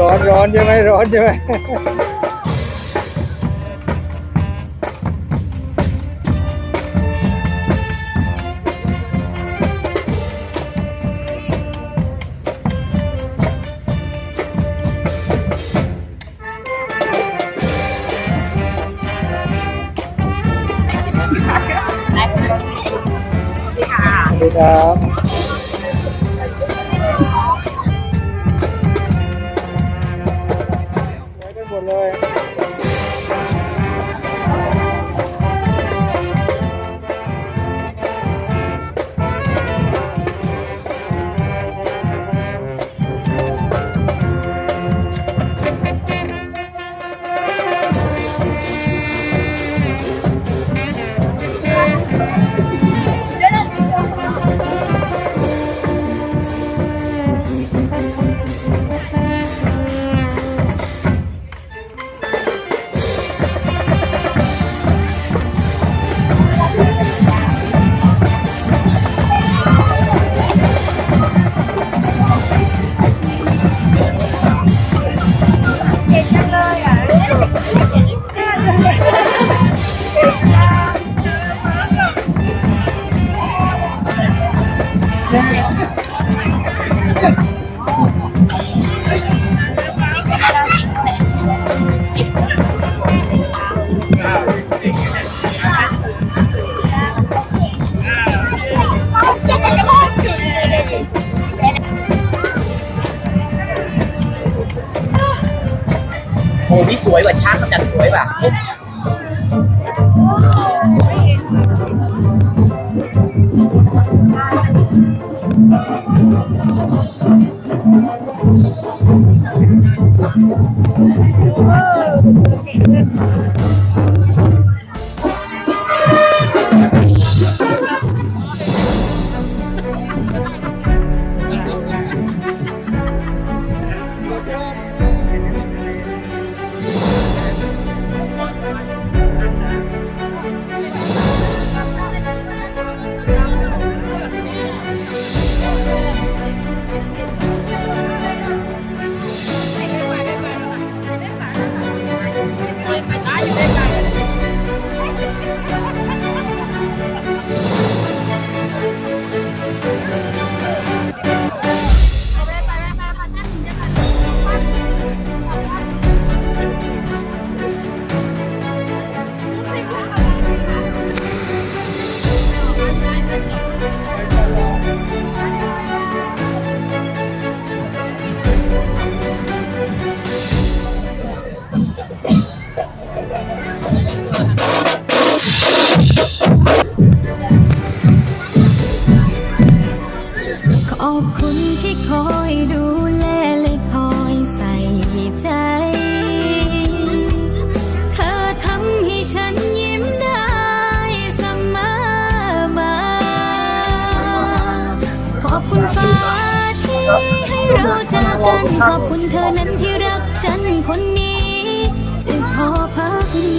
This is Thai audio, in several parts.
ร้อนใช่ไหมร้อนใช่ไหมดีค่ะสวัสดีครับ ช้างกำจัดสวยว่ะ คอยดูแลและคอยใส่ใจ เธอทำให้ฉันยิ้มได้เสมอมา ขอบคุณฟ้าที่ให้เราเจากกัน ขอบคุณเธอนั้นที่รักฉันคนนี้ จะขอพักดี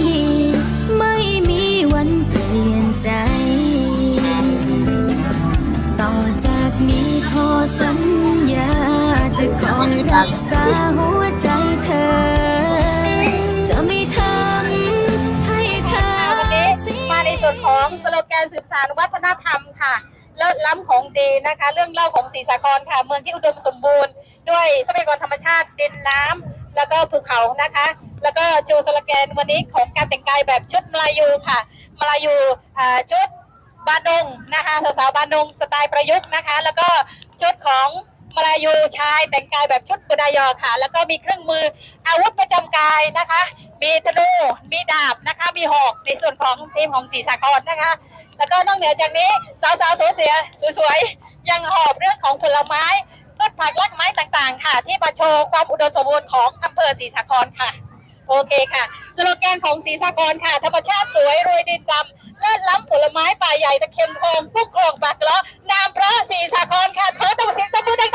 ไม่มีวันเปลี่ยนใจ ต่อจาก นี้อสัญญา จะคอยรักษาหัวใจเธอ จะไม่ทำให้เธอวันนี้มาในส่วนของสโลแกนสืบสานวัฒนธรรมค่ะเลิศล้ำของดีนะคะ เรื่องเล่าของศรีสาครค่ะ เมืองที่อุดมสมบูรณ์ ด้วยทรัพยากรธรรมชาติดินน้ำแล้วก็ภูเขานะคะ แล้วก็โชว์สโลแกนวันนี้ของการแต่งกายแบบชุดมาลายูค่ะมาลายูชุด บานงนะคะสาวๆบานงสไตล์ประยุกต์นะคะ แล้วก็ชุดของมาลายูชายแต่งกายแบบชุดบุดายอค่ะ แล้วก็มีเครื่องมืออาวุธประจำกายนะคะ มีธนูมีดาบนะคะ มีหอกในส่วนของทีมของศรีสากรนะคะ แล้วก็นอกเหนือจากนี้สาวๆสวยเสียสวยๆยังหอบเรื่องของผลไม้พืชผักรากไม้ต่างๆ ค่ะ ที่มาโชว์ความอุดมสมบูรณ์ของอำเภอศรีสาครค่ะ โอเคค่ะ สโลแกนของศรีสากรค่ะ ธรรมชาติสวยรวยดินดำเลิศล้ำผลไม้ป่าใหญ่ตะเคียนทองกุ้งโครงปากเลาะนามพระศรีสากรค่ะขอตบเสียงตบมือดัง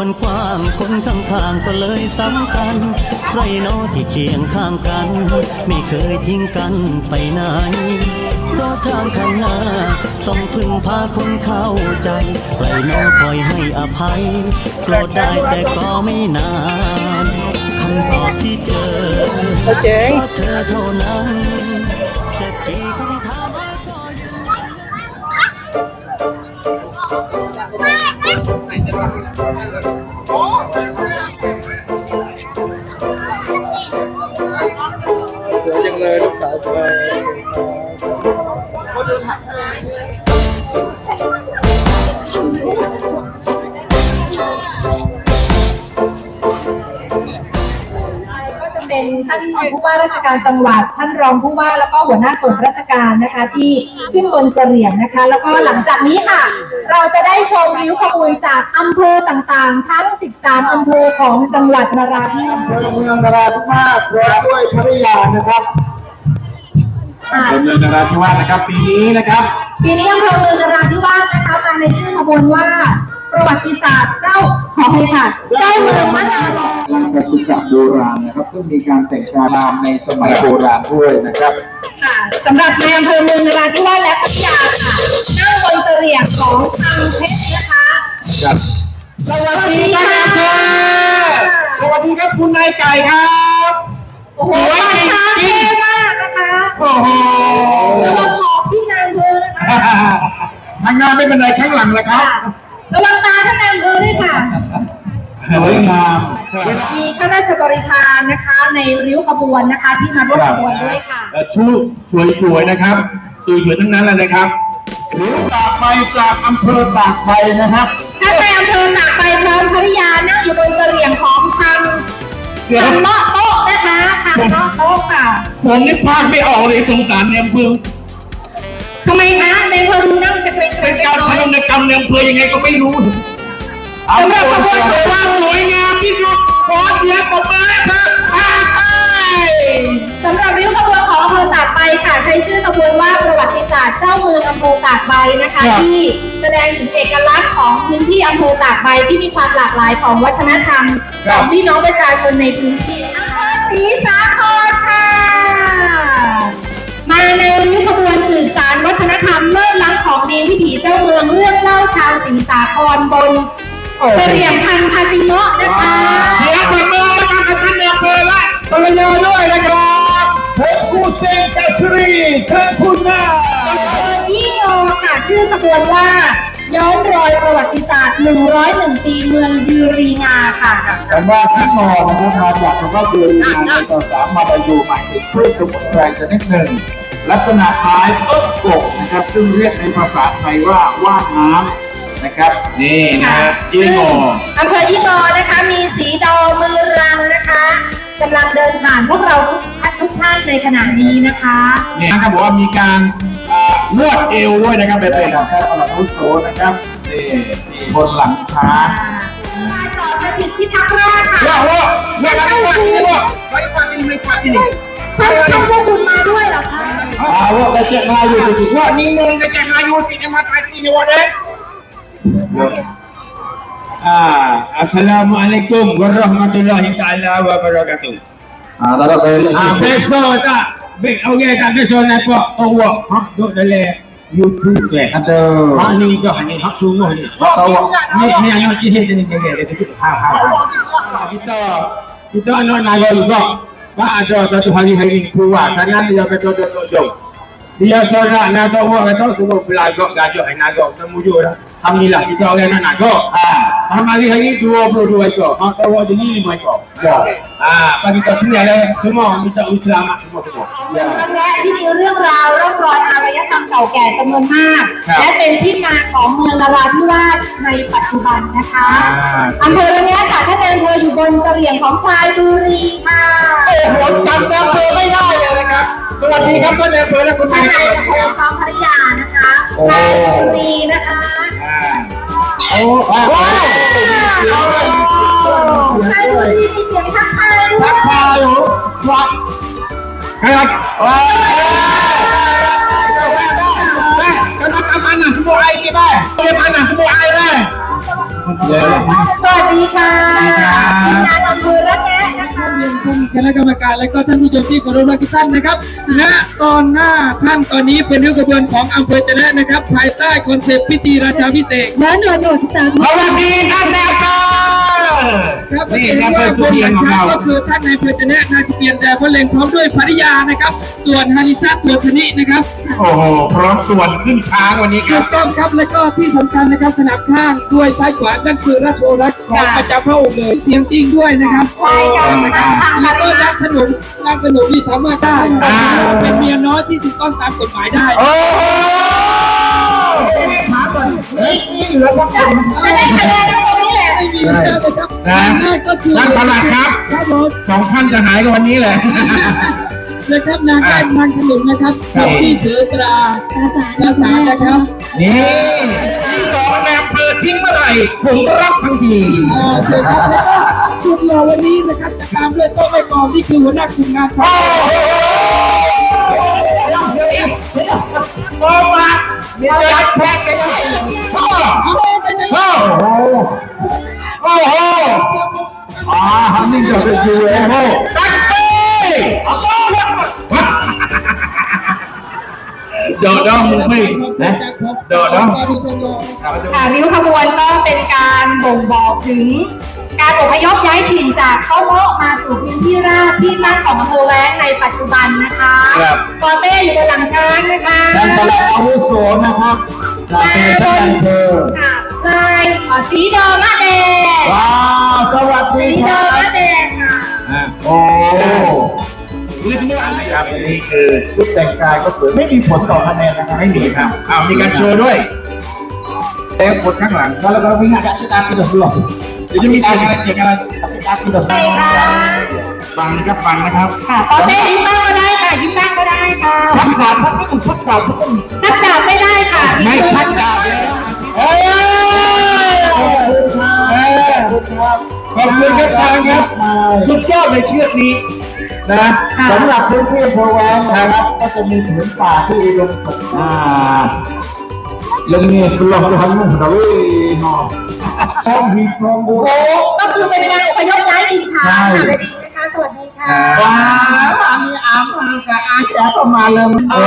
มันกว้างคนข้างๆก็เลยสำคัญใครเนอที่เคียงข้างกัน ไม่เคยทิ้งกันไปไหนเพราะทางข้างหน้า ต้องพึ่งพาคนเข้าใจ ใครน้องคอยให้อภัยโปรดได้แต่ก็ไม่นานคำตอบที่เจอเอาเจ๋งเพราะเธอเท่านั้น สวยจังเลยลูกสาวสวยก็ จะเป็นท่านผู้ว่าราชการจังหวัด ท่านรองผู้ว่าแล้วก็หัวหน้าส่วนราชการนะคะ ที่ขึ้นบนเสลี่ยงนะคะ แล้วก็หลังจากนี้ค่ะ เราจะได้ชมริ้วขบวนจากอำเภอต่างๆ ทั้ง 13 อำเภอของจังหวัดนราธิวาสเมืองเมืองนราธิวาสพร้อมด้วยภริยานะครับค่ะอำเภอเมืองนราธิวาสนะครับปีนี้นะครับ ปีนี้อำเภอเมืองนราธิวาสนะคะมาในชื่อขบวนว่า ประวัติศาสตร์เจ้าขอให้ค่ะ เจ้าเมืองมหาลงลานกสุกะโบราณนะครับ ซึ่งมีการแต่งกายรามในสมัยโบราณด้วยนะครับค่ะสำหรับในอำเภอเมืองนราธิวาสและพัทยาค่ะนั่งบนเสลี่ยงของทางเพชรนะคะครับสวัสดีค่ะสวัสดีครับคุณนายไก่ครับโอ้โหราคาเท่มากนะคะโอ้โหระวังหอกที่นายอำเภอนะคะทางหน้าไม่เป็นไรข้างหลังนะครับ ระวังตาท่านนายอำเภอด้วยค่ะ สวยงามมีข้าราชบริพารนะคะ ในริ้วขบวนนะคะ ที่มาร่วมขบวนด้วยค่ะ เอ่อชุดสวยๆนะครับ สวยๆทั้งนั้นเลยนะครับหรือตากใบจากอำเภอตากใบนะครับท่านนายอำเภอตากใบพร้อมภริยานั่งอยู่บนเสลี่ยงของทางทางเลาะโต๊ะนะคะทางเลาะโต๊ะค่ะ ผมนี่พากไม่ออกเลยสงสารในอำเภอ ทำไมคะในอำเภอดูนั่งจะเป็นเป็นการพน้อยนมกรรมในอำเภอยังไงก็ไม่รู้สำหรับขบวนถือว่าสวยงามที่สุดขอเสียงปรบมือให้ครับอ่าใช่สำหรับริ้วขบวนของอำเภอตากใบค่ะ ใช้ชื่อขบวนว่าประวัติศาสตร์เจ้าเมืองอำเภอตากใบนะคะ ที่แสดงถึงเอกลักษณ์ของพื้นที่อำเภอตากใบที่มีความหลากหลายของวัฒนธรรมของพี่น้องประชาชนในพื้นที่อำเภอศรีสาคร ล่าชาวศรีสาครบนเสลี่ยงพันธุ์พาติโมะนะคะเสียงปรบมือให้กับท่านในอำเภอและภรรยาด้วยนะครับเทพูเซงกัสรีเทพูนายี่โอค่ะชื่อขบวนว่า ย้อนรอยประวัติศาสตร์ 101 ปีเมืองยูรีงาค่ะคำว่าที่นอนนะครับมาจากคำว่าเดือนงานในภาษามาลายูหมายถึงพืชสมุนไพรชนิดหนึ่ง ลักษณะคล้ายต้นกกนะครับ ซึ่งเรียกในภาษาไทยว่าว่านน้ำ นะครับนี่นะฮะยี่งออำเภอยี่งอนะคะ มีสีดอมือรังนะคะกำลังเดินผ่านพวกเราทุกท่านทุกท่านในขณะนี้นะคะเนี่ยนะครับบอกว่ามีการเอ่อนวดเอวด้วยนะครับเบเป็นเป้ของแพทย์อรนุโสนะครับนี่ที่บนหลังช้างนายต่อสถิตพิทักษ์ราชค่ะว่าว่าว่าว่าว่าว่าไปว่าที่ไม่ว่าที่นี่ท่านท่านพวกคุณมาด้วยเหรอคะอาว่าได้เจ็บมาอยู่สิว่าว่านี่งงจะจะมาอยู่ที่นี่มาตายที่นี่วะเด้ Ah, Assalamualaikum warahmatullahi taala wabarakatuh. Ah, tak ada. Ah, besok tak. Be okey tak besok napa? Oh, wah. Ha, duk dalam YouTube eh. Ada. Ha ni dah ni hak sungguh ni. Ha tahu. Ni ni anu sihir ni ni. Ha ha ha. Kita kita nak naga juga. Pak ada satu hari-hari kuat. Sana dia beso duk jong. Dia sorak nak tahu kata suruh belagak gajah naga temujuh dah. Alhamdulillah kita orang anak-anak ah. kau. Ha. Hari hari 22 ekor. Ha kau jadi 5 ekor. Ya. Okay. Ah, bagi kita semua lah semua minta selamat semua semua. อย่าครั้งแรกที่มีเรื่องราวร่องรอยอารยธรรมเก่าแก่จำนวนมาก ครับและเป็นที่มาของเมืองนราธิวาสในปัจจุบันนะคะอ่า อำเภอเนี้ยค่ะท่านนายอำเภออยู่บนเสลี่ยงของพลายบุรีค่ะโอ้โหจำอำเภอไม่ได้เลยนะครับ สวัสดีครับท่านนายอำเภอและคุณท่านนายนายอำเภอพร้อมภริยานะคะพลายบุรีนะคะอ่าโอ้ว้าวพลา ยบุรีมีเสียงทักทายด้วยพาอยู่วัดครับว้าวแม่กำลังทำอาหารสมุนไพรกี่บ้างเรียกอาหารสมุนไพรเลยเดี๋ยว สวัสดีค่ะทีมงานอำเภอระแงะนะคะคณะกรรมการและก็ท่านผู้ชมที่เคารพรักทุกท่านนะครับ และตอนหน้าท่านตอนนี้เป็นริ้วขบวนของอำเภอจะนะนะครับ ภายใต้คอนเซปต์พิธีราชาพิเศษกและหน่วยประวัติศาสตร์สวัสดีท่านนายอำเภอ ครับนี่นี่คครัรับบเป็นบนเสียหลังงของช้างเราก็คือท่านนายอำเภอจะนะนาชเปียนแต่พระเลงพร้อมด้วยภริยานะครับตัวนฮาริซาตัวชนินะครับโอ้โหพร้อมตรวจขึ้นช้างวันนี้คถูรับ กต้องครับและก็ที่สำคัญนะครับขนาบข้างด้วยซ้ายขวานั่นคือราชโอรสของประจำพระองค์เลยเสียงจริงด้วยนะครับใช่ค่ะแล้วก็นางสนุนนางสนุนที่สามารถได้อ่า เป็นเมียน้อยที่ถูกต้องตามกฎหมายได้ โอ้มาก่อนเฮ้ยนี่เหลือพวกคุณจะได้คะแนนทั้งหมดนี้แหละ ไม่มีแล้วนะครับนะ แรกก็คือท่านประหลัดครับ ครับผม สองท่านจะหายกันวันนี้เลย นะครับนางแก้มนางสนุนนะครับครับ ที่ถือตราภาษาภาษานะครับ นี่ที่สองแนมเภอทิ้งเมื่อไหร่ ผมรับทันทีอ่าโอเคครับแล้วก็สุดหล่อวันนี้นะครับจะตามด้วยโต๊ะไม่กองนี่คือหัวหน้ากลุ่มงานครับโอ้มา มีการแพ้กันใหญ่พ่อโอ้โหโอ้โหอาฮันนี่จะเป็นยูเอโฮตัสเต้เดี๋ยวน้องมึงไม่นะเดี๋ยวน้องค่ะริ้วขบวนก็เป็นการบ่งบอกถึง การอพยพย้ายถิ่นจากเข้าโมกมาสู่พื้นที่ราบที่ตั้งของอำเภอแว้งในปัจจุบันนะคะครับ ปอเต้อยู่บนหลังช้างนะคะท่านประหลัดอาวุโสนะครับจากเป็นท่านอำเภอค่ะลายเอ่อสีดอมะแดงว้าวสวัสดีสีคดอรับมะแดงค่ะอะโอ้เรื่องนี้ครับนี่คือชุดแต่งกายก็สวยไม่มีผลต่อคะแนนนะครับไม่มีครับอ้าวมีการโชว์ด้วยแต่คนข้างหลังแล้วก็มีงานการตามที่ดอกหลอก เดี๋ยวจะมีเสียงอะไรเสียงอะไรตามที่ดอกใช่ค่ะฟังนะครับฟังนะครับค่ะปอเต้ยิ้มบ้างก็ได้ค่ะยิ้มบ้างก็ได้ค่ะชักดาบชักไม่ต้องชักดาบชักต้องชักดาบไม่ได้ค่ะไม่ชักดาบเลยเอ้ยขอบคุณครับขอบคุณครับทางครับสุดยอดในเชือกนี้นะสำหรับพื้นที่อำเภอแวงนะครับ ก็จะมีผืนป่าที่อุดมสมบูรณ์อ่าล งเงี้ยสุดหล่อทำนุ่มดาวินอท้องหีทองบัวโอ้ก็คือเป็นการอพยพย้ายถิ่นฐานค่ะสวัสดีนะคะ สวัสดีค่ะ ว้าวอันนี้อามากับอาแจ๋ก็มาเลยโอ้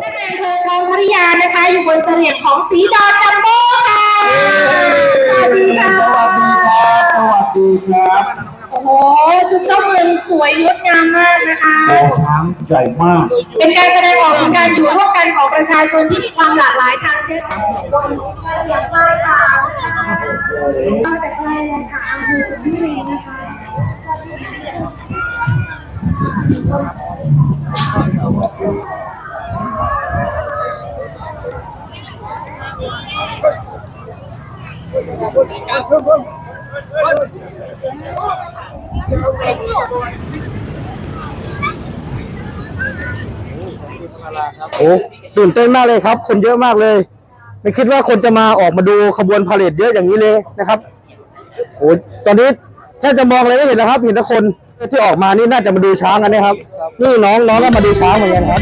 ท่านนายอำเภอคลองพัทยานะคะ อยู่บนเสลี่ยงของสีดอจัมโบ้ค่ะ สวัสดีค่ะสวัสดีครับสวัสดีครับโอ้โห ชุดเจ้าเมืองสวยงดงามมากนะคะ โอ้ช้าง ใหญ่มาก เป็นการแสดงออกถึงการอยู่ร่วมกันของประชาชนที่มีความหลากหลายทางเชื้อชาติบนอย่างมากค่ะตั้งแต่ใกล้เลยค่ะอำเภอสุพรรณบุรีนะคะ โอ้ตื่นเต้นมากเลยครับ คนเยอะมากเลย ไม่คิดว่าคนจะมาออกมาดูขบวนพาเหรดเยอะอย่างนี้เลยนะครับโอ้ตอนนี้แค่จะมองเลยไม่เห็นนะครับ เห็นแต่คนที่ออกมานี่น่าจะมาดูช้างกันนะครับ นี่น้องน้องก็มาดูช้างเหมือนกันครับ